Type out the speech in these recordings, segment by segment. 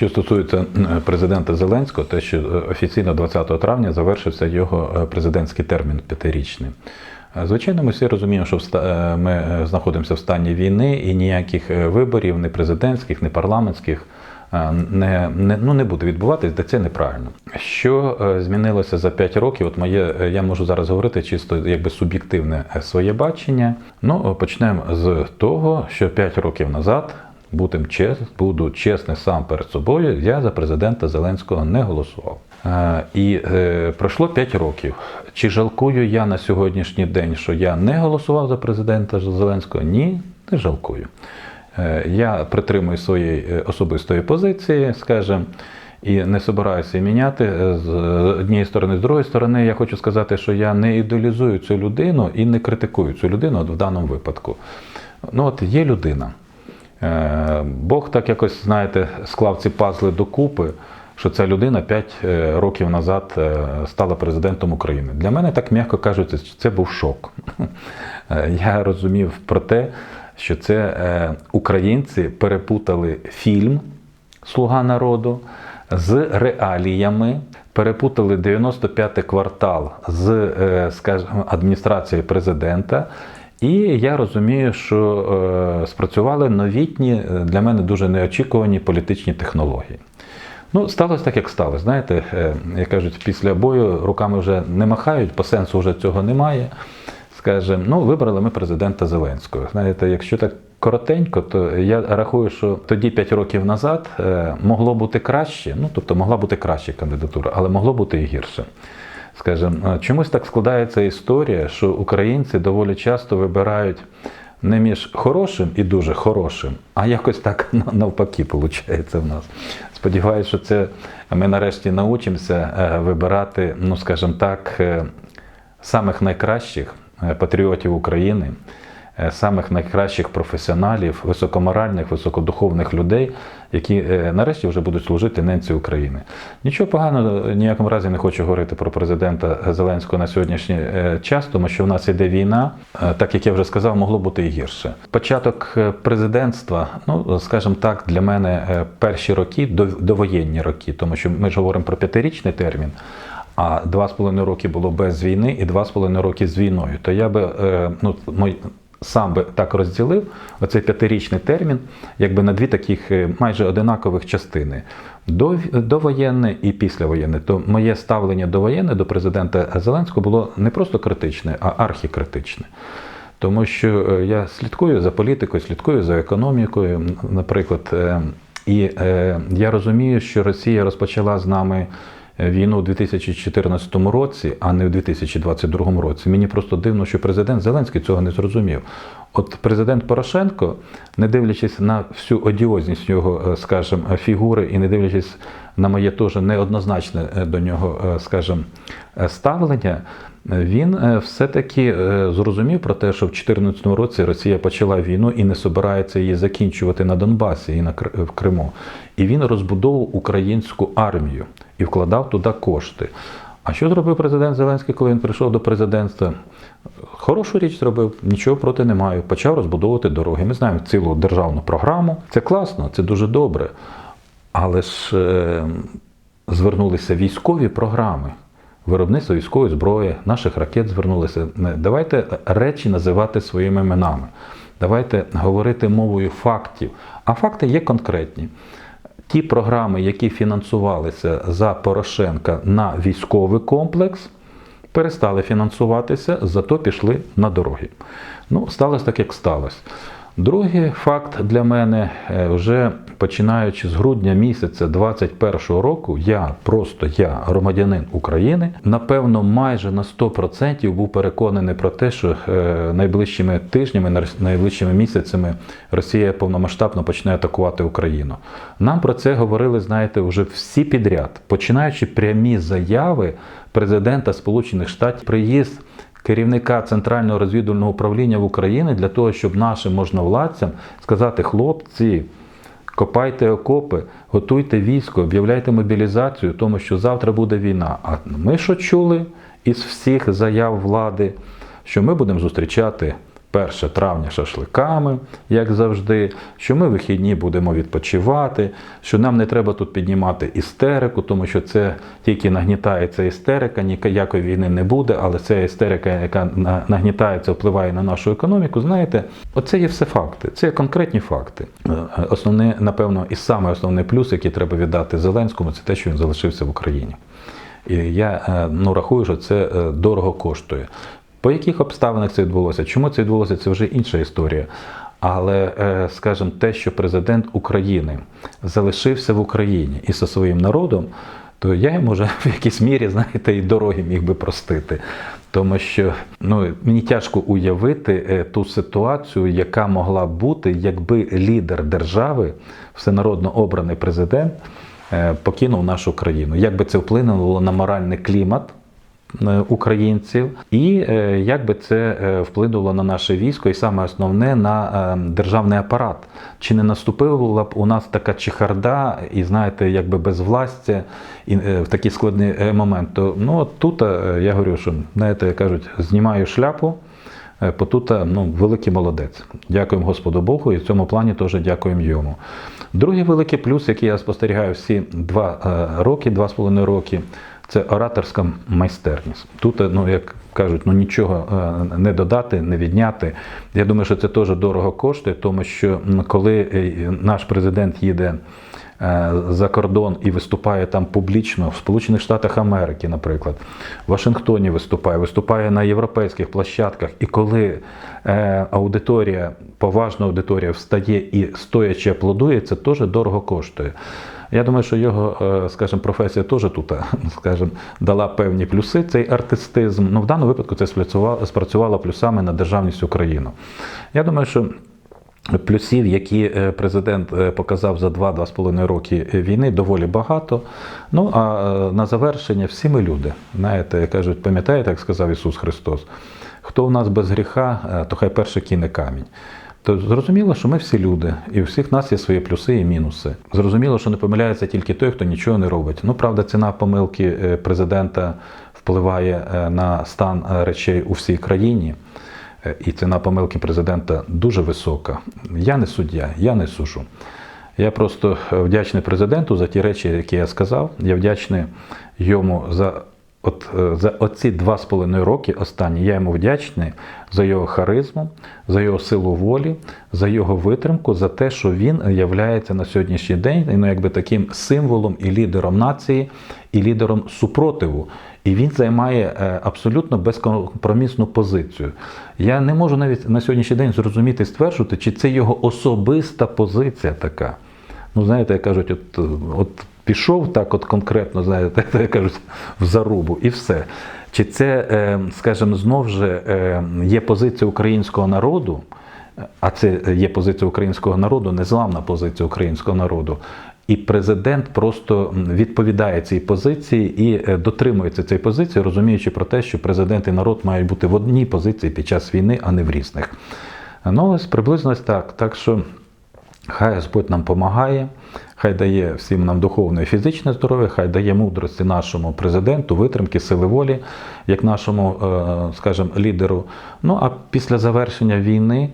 Що стосується е, президента Зеленського, те, що е, офіційно 20 травня завершився його е, президентський термін п'ятирічний. Звичайно, ми всі розуміємо, що ми знаходимося в стані війни і ніяких виборів, не президентських, не парламентських, не, не, ну, не буде відбуватись, де це неправильно. Що змінилося за 5 років? От моє, я можу зараз говорити чисто якби суб'єктивне своє бачення. Ну, почнемо з того, що 5 років назад. Будем чес, буду чесний сам перед собою. Я за президента Зеленського не голосував. Е, і е, пройшло 5 років. Чи жалкую я на сьогоднішній день, що я не голосував за президента Зеленського? Ні, не жалкую. Е, я притримую своєї е, особистої позиції, скажімо, і не собираюся міняти е, з однієї сторони, з другої сторони, я хочу сказати, що я не ідеалізую цю людину і не критикую цю людину от в даному випадку. Ну, от є людина. Е, Бог так якось, знаєте, склав ці пазли докупи, що ця людина 5 років назад е, стала президентом України. Для мене, так м'яко кажучи, це був шок. Е, Я розумів про те, що це е, українці перепутали фільм Слуга народу з реаліями, перепутали 95-й квартал з, е, скажімо, адміністрацією президента. І я розумію, що е, спрацювали новітні е, для мене дуже неочікувані політичні технології. Ну, сталося так, як сталося. Знаєте, е, як кажуть, після бою руками вже не махають, по сенсу вже цього немає. Скажемо, ну, вибрали ми президента Зеленського. Знаєте, якщо так коротенько, то я рахую, що тоді 5 років назад могло бути краще, ну тобто могла бути краща кандидатура, але могло бути і гірше. Скажімо, е, чомусь так складається історія, що українці доволі часто вибирають не між хорошим і дуже хорошим, а якось так навпаки виходить в нас. Сподіваюся, що це ми нарешті научимося е, вибирати, ну скажімо так, е, самих найкращих е, патріотів України, самих найкращих професіоналів, високоморальних, високодуховних людей, які е, нарешті вже будуть служити ненці України. Нічого поганого ніякому разі не хочу говорити про президента Зеленського на сьогоднішній е, час, тому що в нас іде війна. Е, Так як я вже сказав, могло бути і гірше. Початок е, президентства, ну скажімо так, для мене е, перші роки, довоєнні роки, тому що ми ж говоримо про п'ятирічний термін. А два з половиною роки було без війни і два з половиною роки з війною. То я би е, ну, сам би так розділив оцей п'ятирічний термін, якби на дві таких е, майже одинакових частини: до, довоєнне і післявоєнне. То моє ставлення довоєнне до президента Зеленського було не просто критичне, а архікритичне. Тому що е, я слідкую за політикою, слідкую за економікою, наприклад. е, І я розумію, що Росія розпочала з нами війну у 2014 році, а не у 2022 році. Мені просто дивно, що президент Зеленський цього не зрозумів. От президент Порошенко, не дивлячись на всю одіозність його, е, скажімо, фігури, і не дивлячись на моє теж неоднозначне е, до нього, е, скажімо, ставлення, він все-таки зрозумів про те, що в 2014 році Росія почала війну і не собирається її закінчувати на Донбасі і на в Криму. І він розбудовував українську армію і вкладав туди кошти. А що зробив президент Зеленський, коли він прийшов до президентства? Хорошу річ зробив, нічого проти не маю. Почав розбудовувати дороги. Ми знаємо цілу державну програму. Це класно, це дуже добре. Але ж е, звернулися військові програми, виробництво військової зброї, наших ракет звернулися. Давайте речі називати своїми іменами. Давайте говорити мовою фактів. А факти є конкретні. Ті програми, які фінансувалися за Порошенка на військовий комплекс, перестали фінансуватися, зато пішли на дороги. Ну, сталося так, як сталося. Другий факт для мене, е, вже починаючи з грудня місяця 2021 року, я просто я, громадянин України, напевно, майже на 100% був переконаний про те, що е, найближчими тижнями, найближчими місяцями Росія повномасштабно почне атакувати Україну. Нам про це говорили, знаєте, вже всі підряд, починаючи прямі заяви президента Сполучених Штатів, приїзд керівника Центрального розвідувального управління в Україні для того, щоб нашим можновладцям сказати, хлопці, копайте окопи, готуйте військо, об'являйте мобілізацію, тому що завтра буде війна. А ми що чули із всіх заяв влади, що ми будемо зустрічати 1 травня шашликами, як завжди, що ми вихідні будемо відпочивати, що нам не треба тут піднімати істерику, тому що це тільки нагнітається істерика, ніякої війни не буде, але це істерика, яка нагнітається, впливає на нашу економіку. Знаєте, оце є все факти, це є конкретні факти. Е, Основне, напевно, і саме основний плюс, який треба віддати Зеленському, це те, що він залишився в Україні. І я е, ну, рахую, що це е, дорого коштує. По яких обставинах це відбулося? Чому це відбулося? Це вже інша історія. Але, е, скажімо, те, що президент України залишився в Україні і зі своїм народом, то я йому вже в якійсь мірі, знаєте, і дороги міг би простити. Тому що ну, мені тяжко уявити е, ту ситуацію, яка могла бути, якби лідер держави, всенародно обраний президент, е, покинув нашу країну. Як би це вплинуло на моральний клімат українців, і е, як би це е, вплинуло на наше військо, і саме основне на е, державний апарат. Чи не наступила б у нас така чехарда, і знаєте, якби безвластя, і е, в такий складний е, момент? То ну от тут е, я говорю, що знаєте, кажуть, знімаю шляпу. Е, Потута ну, великий молодець. Дякуємо Господу Богу, і в цьому плані теж дякуємо йому. Другий великий плюс, який я спостерігаю всі два е, роки, два з половиною роки, це ораторська майстерність. Тут, е, ну як кажуть, ну нічого е, не додати, не відняти. Я думаю, що це теж дорого коштує, тому що коли е, наш президент їде за кордон і виступає там публічно в Сполучених Штатах Америки, наприклад, в Вашингтоні виступає, виступає на європейських площадках. І коли аудиторія, поважна аудиторія встає і стоячи аплодує, це теж дорого коштує. Я думаю, що його, е, скажімо, професія теж тут, е, скажімо, дала певні плюси, цей артистизм. Ну, в даному випадку це спрацювало, плюсами на державність України. Я думаю, що Плюсів, які е, президент показав за 2-2,5 роки війни, доволі багато. Ну а на завершення всі ми люди. Знаєте, кажуть, пам'ятаєте, як сказав Ісус Христос, хто у нас без гріха, то хай перший кине камінь. То зрозуміло, що ми всі люди, і у всіх нас є свої плюси і мінуси. Зрозуміло, що не помиляється тільки той, хто нічого не робить. Ну, правда, ціна помилки е, президента впливає е, на стан е, речей у всій країні. І ціна помилки президента дуже висока. Я не суддя, я не суджу. Я просто вдячний президенту за ті речі, які я сказав. Я вдячний йому за, от, е, за оці два з половиною роки останні. Я йому вдячний за його харизму, за його силу волі, за його витримку, за те, що він являється на сьогоднішній день ну, якби таким символом і лідером нації, і лідером супротиву. І він займає е, абсолютно безкомпромісну позицію. Я не можу навіть на сьогоднішній день зрозуміти стверджувати, чи це його особиста позиція така. Ну, знаєте, як кажуть, от, от пішов так, от конкретно, знаєте, як кажуть, в зарубу, і все. Чи це, е, скажімо, знов же е, є позиція українського народу, а це є позиція українського народу, незламна позиція українського народу. І президент просто відповідає цій позиції і е, дотримується цієї позиції, розуміючи про те, що президент і народ мають бути в одній позиції під час війни, а не в різних. Ну, ось приблизно так. Так що хай Господь нам допомагає, хай дає всім нам духовне і фізичне здоров'я, хай дає мудрості нашому президенту, витримки, сили волі, як нашому, е, скажімо, лідеру. Ну а після завершення війни.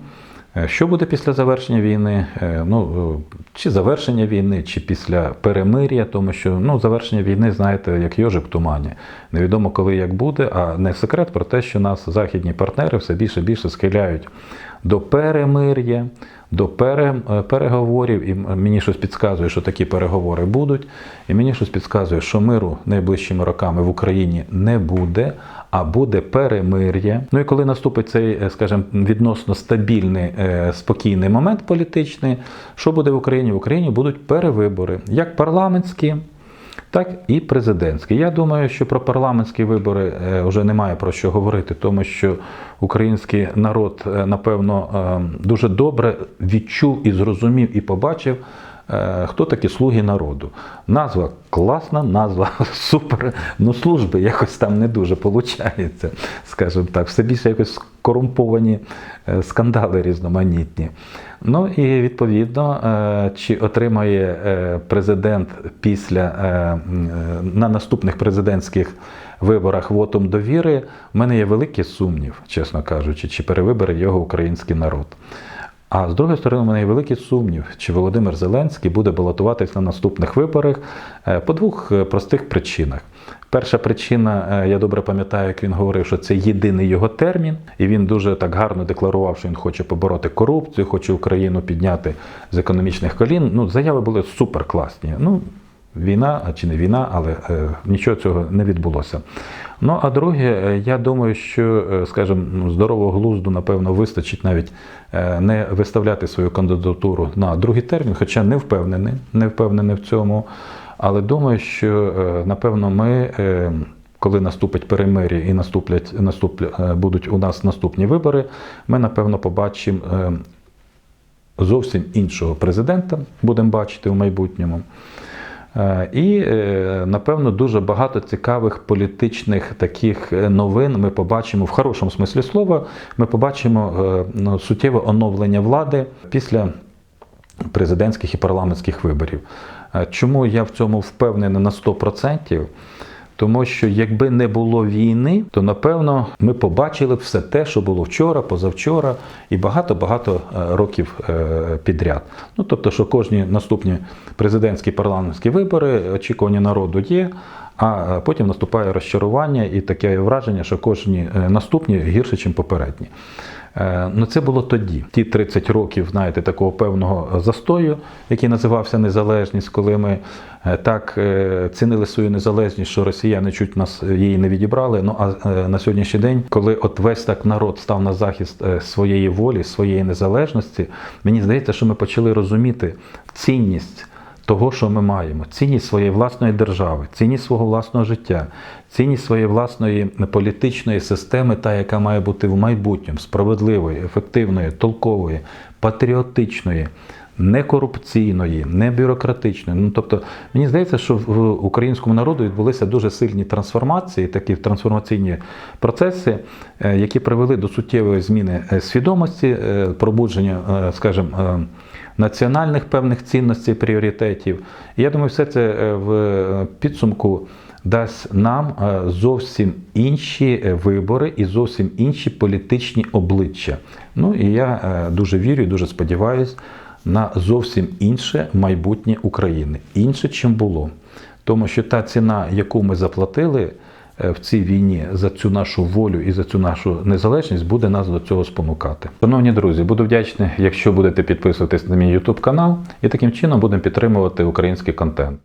Е, Що буде після завершення війни? Е, Ну, е, чи завершення війни, чи після перемир'я, тому що ну, завершення війни, знаєте, як йожик в тумані. Невідомо коли як буде, а не секрет про те, що нас західні партнери все більше і більше схиляють до перемир'я, до пере, переговорів. І мені щось підказує, що такі переговори будуть. І мені щось підказує, що миру найближчими роками в Україні не буде, а буде перемир'я. Ну і коли наступить цей, е, скажімо, відносно стабільний, е, спокійний момент політичний, що буде в Україні? В Україні будуть перевибори, як парламентські. Так і президентські. Я думаю, що про парламентські вибори е, вже немає про що говорити, тому що український народ, напевно, дуже добре відчув і зрозумів і побачив, хто такі слуги народу. Назва класна, назва супер. Ну, служби якось там не дуже виходить, скажімо так. Все більше якось корумповані е, скандали різноманітні. Ну і відповідно, е, чи отримає е, президент після е, е, на наступних президентських виборах вотум довіри, в мене є великий сумнів, чесно кажучи, чи перевибере його український народ. А з другої сторони, у мене є великий сумнів, чи Володимир Зеленський буде балотуватись на наступних виборах е, по двох е, простих причинах. Перша причина, е, я добре пам'ятаю, як він говорив, що це єдиний його термін, і він дуже так гарно декларував, що він хоче побороти корупцію, хоче Україну підняти з економічних колін. Ну, заяви були супер класні. Ну, війна чи не війна, але е, нічого цього не відбулося. Ну а друге, е, я думаю, що, е, скажімо, ну, здорового глузду, напевно, вистачить навіть не виставляти свою кандидатуру на другий термін, хоча не впевнений, не впевнений в цьому. Але думаю, що напевно ми. Коли наступить перемир'я і наступлять, наступлять, будуть у нас наступні вибори, ми напевно побачимо зовсім іншого президента, будемо бачити в майбутньому. Е, І, е, напевно, дуже багато цікавих політичних таких е, новин ми побачимо в хорошому смислі слова. Ми побачимо ну, суттєве оновлення влади після президентських і парламентських виборів. Чому я в цьому впевнений на 100%? Тому що якби не було війни, то напевно ми побачили все те, що було вчора, позавчора і багато-багато е, років е, підряд. Ну тобто, що кожні наступні президентські парламентські вибори, очікування народу є. А е, потім наступає розчарування і таке враження, що кожні наступні гірше, ніж попередні. Е, Ну, це було тоді. Ті 30 років, знаєте, такого певного застою, який називався незалежність, коли ми е, так е, цінили свою незалежність, що росіяни чуть нас її не відібрали. Ну а на сьогоднішній день, коли от весь так народ став на захист своєї волі, своєї незалежності, мені здається, що ми почали розуміти цінність того, що ми маємо, цінність своєї власної держави, цінність свого власного життя, цінність своєї власної політичної системи, та яка має бути в майбутньому справедливої, ефективної, толкової, патріотичної. Не корупційної, не бюрократичної. Ну тобто, мені здається, що в українському народу відбулися дуже сильні трансформації, такі трансформаційні процеси, е, які привели до суттєвої зміни е, свідомості, е, пробудження, скажімо, національних певних цінностей, пріоритетів. І я думаю, все це е, в підсумку дасть нам е, зовсім інші е, вибори і зовсім інші політичні обличчя. Ну і я е, дуже вірю і дуже сподіваюся на зовсім інше майбутнє України, інше, чим було. Тому що та ціна, яку ми заплатили е, в цій війні за цю нашу волю і за цю нашу незалежність, буде нас до цього спонукати. Шановні друзі, буду вдячний, якщо будете підписуватись на мій YouTube канал, і таким чином будемо підтримувати український контент.